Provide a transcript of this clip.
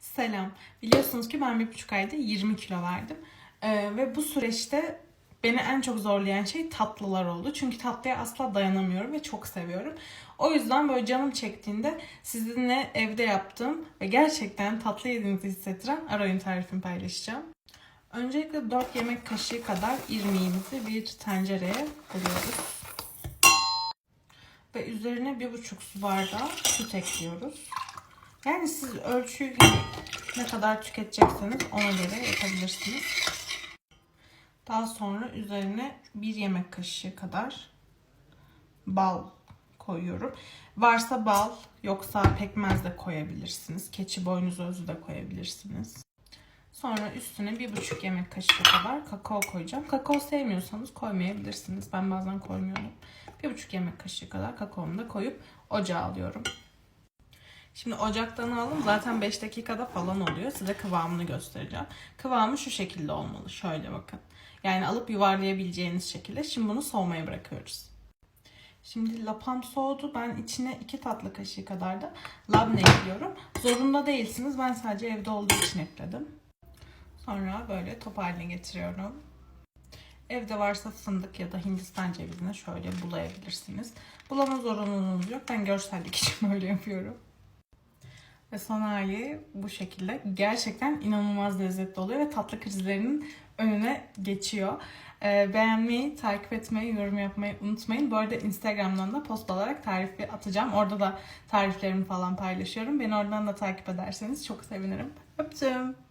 Selam. Biliyorsunuz ki ben bir buçuk ayda 20 kilo verdim. Ee, ve bu süreçte beni en çok zorlayan şey tatlılar oldu. Çünkü tatlıya asla dayanamıyorum ve çok seviyorum. O yüzden böyle canım çektiğinde sizinle evde yaptığım ve gerçekten tatlı yediğinizi hissettiren arayın tarifimi paylaşacağım. Öncelikle 4 yemek kaşığı kadar irmiğimizi bir tencereye koyuyoruz. Ve üzerine 1,5 su bardağı süt ekliyoruz. Yani siz ölçüyü ne kadar tüketecekseniz ona göre yapabilirsiniz. Daha sonra üzerine bir yemek kaşığı kadar bal koyuyorum. Varsa bal, yoksa pekmez de koyabilirsiniz. Keçi boynuzu özü de koyabilirsiniz. Sonra üstüne bir buçuk yemek kaşığı kadar kakao koyacağım. Kakao sevmiyorsanız koymayabilirsiniz. Ben bazen koymuyorum. Bir buçuk yemek kaşığı kadar kakaomu da koyup ocağa alıyorum. Şimdi ocaktan aldım. Zaten 5 dakikada falan oluyor. Size kıvamını göstereceğim. Kıvamı şu şekilde olmalı. Şöyle bakın. Yani alıp yuvarlayabileceğiniz şekilde. Şimdi bunu soğumaya bırakıyoruz. Şimdi lapam soğudu. Ben içine 2 tatlı kaşığı kadar da labne ekliyorum. Zorunda değilsiniz. Ben sadece evde olduğu için ekledim. Sonra böyle top haline getiriyorum. Evde varsa fındık ya da hindistan cevizine şöyle bulayabilirsiniz. Bulama zorunluluğunuz yok. Ben görsellik için böyle yapıyorum. Ve son hali bu şekilde. Gerçekten inanılmaz lezzetli oluyor ve tatlı krizlerinin önüne geçiyor. Ee, beğenmeyi, takip etmeyi, yorum yapmayı unutmayın. Bu arada Instagram'dan da post olarak tarifi atacağım. Orada da tariflerimi falan paylaşıyorum. Beni oradan da takip ederseniz çok sevinirim. Öptüm.